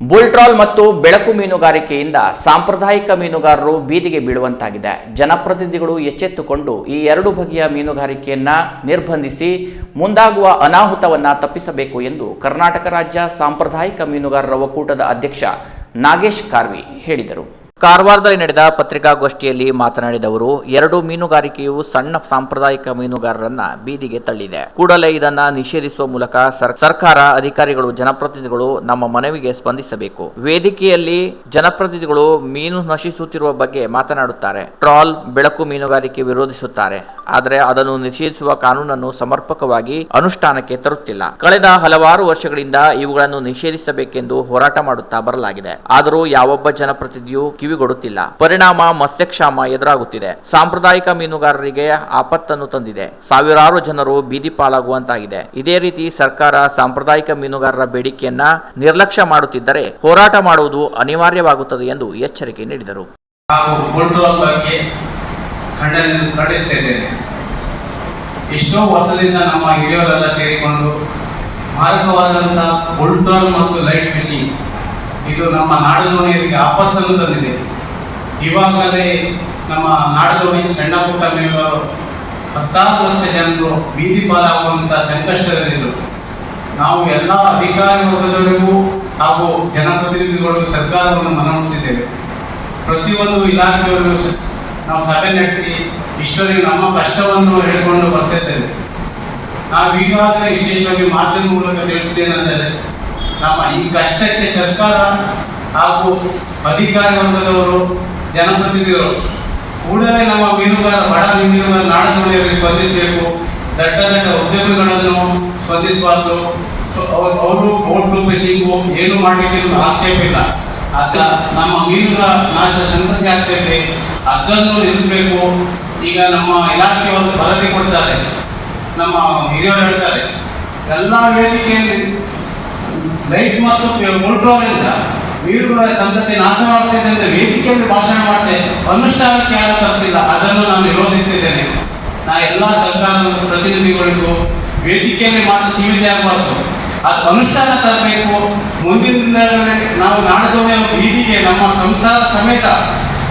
ಬುಲ್ಟ್ರಾಲ್ ಮತ್ತು ಬೆಳಕು ಮೀನುಗಾರಿಕೆಯಿಂದ ಸಾಂಪ್ರದಾಯಿಕ ಮೀನುಗಾರರು ಬೀದಿಗೆ ಬೀಳುವಂತಾಗಿದೆ. ಜನಪ್ರತಿನಿಧಿಗಳು ಎಚ್ಚೆತ್ತುಕೊಂಡು ಈ ಎರಡು ಬಗೆಯ ಮೀನುಗಾರಿಕೆಯನ್ನು ನಿರ್ಬಂಧಿಸಿ ಮುಂದಾಗುವ ಅನಾಹುತವನ್ನು ತಪ್ಪಿಸಬೇಕು ಎಂದು ಕರ್ನಾಟಕ ರಾಜ್ಯ ಸಾಂಪ್ರದಾಯಿಕ ಮೀನುಗಾರರ ಒಕ್ಕೂಟದ ಅಧ್ಯಕ್ಷ ನಾಗೇಶ್ ಕಾರ್ವಿ ಹೇಳಿದರು. ಕಾರವಾರದಲ್ಲಿ ನಡೆದ ಪತ್ರಿಕಾಗೋಷ್ಠಿಯಲ್ಲಿ ಮಾತನಾಡಿದ ಅವರು, ಎರಡು ಮೀನುಗಾರಿಕೆಯು ಸಣ್ಣ ಸಾಂಪ್ರದಾಯಿಕ ಮೀನುಗಾರರನ್ನ ಬೀದಿಗೆ ತಳ್ಳಿದೆ. ಕೂಡಲೇ ಇದನ್ನ ನಿಷೇಧಿಸುವ ಮೂಲಕ ಸರ್- ಸರ್ಕಾರ ಅಧಿಕಾರಿಗಳು, ಜನಪ್ರತಿನಿಧಿಗಳು ನಮ್ಮ ಮನವಿಗೆ ಸ್ಪಂದಿಸಬೇಕು. ವೇದಿಕೆಯಲ್ಲಿ ಜನಪ್ರತಿನಿಧಿಗಳು ಮೀನು ನಶಿಸುತ್ತಿರುವ ಬಗ್ಗೆ ಮಾತನಾಡುತ್ತಾರೆ. ಟ್ರಾಲ್ ಬೆಳಕು ಮೀನುಗಾರಿಕೆ ವಿರೋಧಿಸುತ್ತಾರೆ. ಆದರೆ ಅದನ್ನು ನಿಷೇಧಿಸುವ ಕಾನೂನನ್ನು ಸಮರ್ಪಕವಾಗಿ ಅನುಷ್ಠಾನಕ್ಕೆ ತರುತ್ತಿಲ್ಲ. ಕಳೆದ ಹಲವಾರು ವರ್ಷಗಳಿಂದ ಇವುಗಳನ್ನು ನಿಷೇಧಿಸಬೇಕೆಂದು ಹೋರಾಟ ಮಾಡುತ್ತಾ ಬರಲಾಗಿದೆ. ಆದರೂ ಯಾವೊಬ್ಬ ಜನಪ್ರತಿನಿಧಿಯೂ ಕಿವಿಗೊಡುತ್ತಿಲ್ಲ. ಪರಿಣಾಮ ಮತ್ಸ್ಯಕ್ಷಾಮ ಎದುರಾಗುತ್ತಿದೆ. ಸಾಂಪ್ರದಾಯಿಕ ಮೀನುಗಾರರಿಗೆ ಆಪತ್ತನ್ನು ತಂದಿದೆ. ಸಾವಿರಾರು ಜನರು ಬೀದಿ ಪಾಲಾಗುವಂತಾಗಿದೆ. ಇದೇ ರೀತಿ ಸರ್ಕಾರ ಸಾಂಪ್ರದಾಯಿಕ ಮೀನುಗಾರರ ಬೇಡಿಕೆಯನ್ನ ನಿರ್ಲಕ್ಷ್ಯ ಮಾಡುತ್ತಿದ್ದರೆ ಹೋರಾಟ ಮಾಡುವುದು ಅನಿವಾರ್ಯವಾಗುತ್ತದೆ ಎಂದು ಎಚ್ಚರಿಕೆ ನೀಡಿದರು. ಖಂಡನೆ ಖಂಡಿಸ್ತಾ ಇದ್ದೇನೆ ಎಷ್ಟೋ ವರ್ಷದಿಂದ ನಮ್ಮ ಹಿರಿಯವರೆಲ್ಲ ಸೇರಿಕೊಂಡು ಮಾರಕವಾದಂಥ ಬುಲ್ಟ್ರೋಲ್ ಮತ್ತು ಲೈಟ್ ಫಿಶಿಂಗ್ ಇದು ನಮ್ಮ ನಾಡದೋಣಿಯರಿಗೆ ಆಪತ್ತನ್ನು ತಂದಿದೆ. ಇವಾಗಲೇ ನಮ್ಮ ನಾಡದೋಣಿ ಸಣ್ಣ ಪುಟ್ಟ ಮೀನುಗಾರರು ಹತ್ತಾರು ಲಕ್ಷ ಜನರು ಬೀದಿ ಪಾಲಾಗುವಂಥ ಸಂಕಷ್ಟದಲ್ಲಿದ್ದರು ನಾವು ಎಲ್ಲ ಅಧಿಕಾರಿ ವರ್ಗದವರಿಗೂ ಹಾಗೂ ಜನಪ್ರತಿನಿಧಿಗಳು ಸರ್ಕಾರವನ್ನು ಮನವೊಲಿಸಿದ್ದೇವೆ. ಪ್ರತಿಯೊಂದು ಇಲಾಖೆಯವರು ನಾವು ಸಭೆ ನಡೆಸಿ ಇಷ್ಟರಿಗೆ ನಮ್ಮ ಕಷ್ಟವನ್ನು ಹೇಳಿಕೊಂಡು ಬರ್ತಿದ್ದೇವೆ ನಾವು ಈಗಾಗಲೇ ವಿಶೇಷವಾಗಿ ಮಾಧ್ಯಮ ಮೂಲಕ ತಿಳಿಸಿದ್ದೇನೆಂದರೆ, ನಮ್ಮ ಈ ಕಷ್ಟಕ್ಕೆ ಸರ್ಕಾರ ಹಾಗೂ ಅಧಿಕಾರಿ ವರ್ಗದವರು, ಜನಪ್ರತಿನಿಧಿಗಳು ಕೂಡಲೇ ನಮ್ಮ ಮೀನುಗಾರ, ಬಡ ಮೀನುಗಾರ ನಾಡದವರಿಗೆ ಸ್ಪಂದಿಸಬೇಕು. ದೊಡ್ಡ ದೊಡ್ಡ ಉದ್ಯಮಿಗಳನ್ನು ಸ್ಪಂದಿಸಬಾರ್ದು. ಅವ್ರು- ಬೋಟು ಫಿಶಿಂಗು ಏನು ಮಾಡಲಿಕ್ಕೆ ಆಕ್ಷೇಪ ಇಲ್ಲ. ಅದ ನಮ್ಮ ಮೀನುಗಳ ನಾಶ ಸಂತತಿ ಆಗ್ತೈತೆ. ಅದನ್ನು ನಿಲ್ಲಿಸಬೇಕು. ಈಗ ನಮ್ಮ ಇಲಾಖೆಯವರು ವರದಿ ಕೊಡ್ತಾರೆ. ನಮ್ಮ ಹಿರಿಯರು ಹೇಳ್ತಾರೆ, ಎಲ್ಲ ವೇದಿಕೆಯಲ್ಲಿ ಲೈಟ್ ಮತ್ತು ಮುಲ್ಟ್ರೋಲಿಂದ ಮೀನುಗಳ ಸಂತತಿ ನಾಶವಾಗ್ತಿದೆ ಅಂತ ವೇದಿಕೆಯಲ್ಲಿ ಭಾಷಣ ಮಾಡ್ತೆ. ಅನುಷ್ಠಾನಕ್ಕೆ ಯಾರು ತರ್ತಿಲ್ಲ. ಅದನ್ನು ನಾನು ವಿರೋಧಿಸ್ತಿದ್ದೇನೆ. ನಾ ಎಲ್ಲ ಸರ್ಕಾರದ ಪ್ರತಿನಿಧಿಗಳಿಗೂ ವೇದಿಕೆಯಲ್ಲಿ ಮಾತ್ರ ಸೀಮಿತ ಆಗಬಾರ್ದು. ಅದು ಅನುಷ್ಠಾನ ತರಬೇಕು. ಮುಂದಿನ ದಿನಗಳಲ್ಲಿ ನಾವು ನಾಡದೋಣಿ ಬೀದಿಗೆ ನಮ್ಮ ಸಂಸಾರ ಸಮೇತ,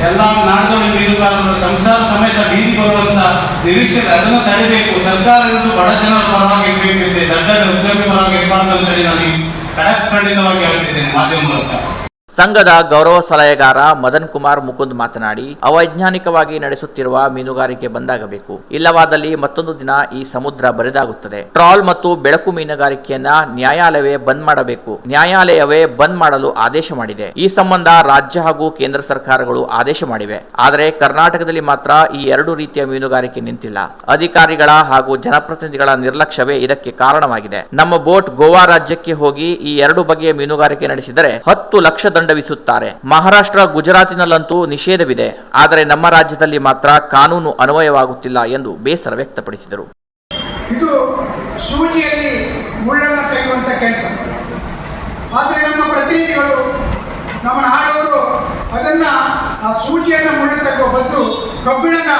ಎಲ್ಲ ನಾಡದೋಣಿ ಮೀನುಗಾರರ ಸಂಸಾರ ಸಮೇತ ಬೀದಿಗೆ ಬರುವಂತ ನಿರೀಕ್ಷೆ ಅದನ್ನು ತಡಿಬೇಕು. ಸರ್ಕಾರ ಬಡ ಜನರ ಪರವಾಗಿ ಇರಬೇಕಿದೆ ದೊಡ್ಡ ದೊಡ್ಡ ಉದ್ಯಮಿ ಪರವಾಗಿ ಇರಬಾರ್ದು ಅಂತೇಳಿ ನಾನು ಖಡಕ್ ಖಂಡಿತವಾಗಿ ಹೇಳ್ತಿದ್ದೇನೆ ಮಾಧ್ಯಮ ಮೂಲಕ ಸಂಘದ ಗೌರವ ಸಲಹೆಗಾರ ಮದನ್ ಕುಮಾರ್ ಮುಕುಂದ್ ಮಾತನಾಡಿ, ಅವೈಜ್ಞಾನಿಕವಾಗಿ ನಡೆಸುತ್ತಿರುವ ಮೀನುಗಾರಿಕೆ ಬಂದಾಗಬೇಕು. ಇಲ್ಲವಾದಲ್ಲಿ ಮತ್ತೊಂದು ದಿನ ಈ ಸಮುದ್ರ ಬರಿದಾಗುತ್ತದೆ. ಟ್ರಾಲ್ ಮತ್ತು ಬೆಳಕು ಮೀನುಗಾರಿಕೆಯನ್ನ ನ್ಯಾಯಾಲಯವೇ ಬಂದ್ ಮಾಡಬೇಕು. ನ್ಯಾಯಾಲಯವೇ ಬಂದ್ ಮಾಡಲು ಆದೇಶ ಮಾಡಿದೆ. ಈ ಸಂಬಂಧ ರಾಜ್ಯ ಹಾಗೂ ಕೇಂದ್ರ ಸರ್ಕಾರಗಳು ಆದೇಶ ಮಾಡಿವೆ. ಆದರೆ ಕರ್ನಾಟಕದಲ್ಲಿ ಮಾತ್ರ ಈ ಎರಡು ರೀತಿಯ ಮೀನುಗಾರಿಕೆ ನಿಂತಿಲ್ಲ. ಅಧಿಕಾರಿಗಳ ಹಾಗೂ ಜನಪ್ರತಿನಿಧಿಗಳ ನಿರ್ಲಕ್ಷ್ಯವೇ ಇದಕ್ಕೆ ಕಾರಣವಾಗಿದೆ. ನಮ್ಮ ಬೋಟ್ ಗೋವಾ ರಾಜ್ಯಕ್ಕೆ ಹೋಗಿ ಈ ಎರಡು ಬಗೆಯ ಮೀನುಗಾರಿಕೆ ನಡೆಸಿದರೆ ಹತ್ತು ಲಕ್ಷ ದಂಡ ವಿಧಿಸುತ್ತಾರೆ ಮಹಾರಾಷ್ಟ್ರ ಗುಜರಾತಿನಲ್ಲಂತೂ ನಿಷೇಧವಿದೆ. ಆದರೆ ನಮ್ಮ ರಾಜ್ಯದಲ್ಲಿ ಮಾತ್ರ ಕಾನೂನು ಅನ್ವಯವಾಗುತ್ತಿಲ್ಲ ಎಂದು ಬೇಸರ ವ್ಯಕ್ತಪಡಿಸಿದರು. ಇದು ಸೂಜಿಯಲ್ಲಿ ಮುಳ್ಳನ್ನು ತೆಗೆಯುವಂಥ ಕೆಲಸ. ಆದರೆ ನಮ್ಮ ಪ್ರತಿನಿಧಿಗಳು, ನಮ್ಮ ನಾಡವರು ಅದನ್ನು ಆ ಸೂಜಿಯನ್ನು ಮುಳ್ಳು ತೆಗೆಯುವ ಬದಲು ಕಬ್ಬಿಣದ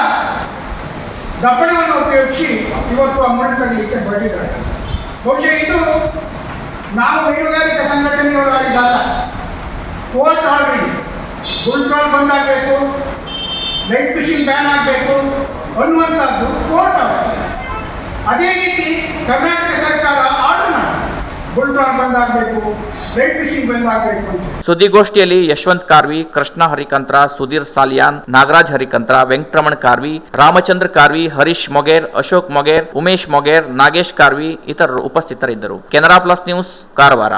ದಪ್ಪಣವನ್ನು ಉಪಯೋಗಿಸಿ ಇವತ್ತು ಆ ಮುಳ್ಳು ತೆಗೆಯಲಿಕ್ಕೆ ಬಂದಿದ್ದಾರೆ ಬಹುಶಃ ಇದು ನಾವು ಮೀನುಗಾರಿಕೆ ಸಂಘಟನೆಯವರಾಗಿದ್ದಲ್ಲ ಕೋರ್ಟ್ ಆಲ್ರೆಡಿ ಬಂದ್ ಬಂದಾಗಬೇಕು ಲೈಟ್ ಫಿಶಿಂಗ್ ಬ್ಯಾನ್ ಆಗಬೇಕು ಅನ್ನುವಂಥದ್ದು ಕೋರ್ಟ್ ಆರ್ಡರ್ ಅದೇ ರೀತಿ ಕರ್ನಾಟಕ ಸರ್ಕಾರ ಆರ್ಡರ್ ಗುಲ್ಟ್ರಾಲ್ ಲೈಟ್ ಫಿಶಿಂಗ್ ಬಂದಾಗಬೇಕು ಅಂತ. ಸುದ್ದಿಗೋಷ್ಠಿಯಲ್ಲಿ ಯಶವಂತ್ ಕಾರ್ವಿ, ಕೃಷ್ಣ ಹರಿಕಂತ್ರ, ಸುಧೀರ್ ಸಾಲಿಯಾನ್, ನಾಗರಾಜ್ ಹರಿಕಂತ್ರ, ವೆಂಕಟರಮಣ್ ಕಾರ್ವಿ, ರಾಮಚಂದ್ರ ಕಾರ್ವಿ, ಹರೀಶ್ ಮೊಗೇರ್, ಅಶೋಕ್ ಮೊಗೇರ್, ಉಮೇಶ್ ಮೊಗೇರ್, ನಾಗೇಶ್ ಕಾರ್ವಿ ಇತರರು ಉಪಸ್ಥಿತರಿದ್ದರು. Canara plus news, Karwar.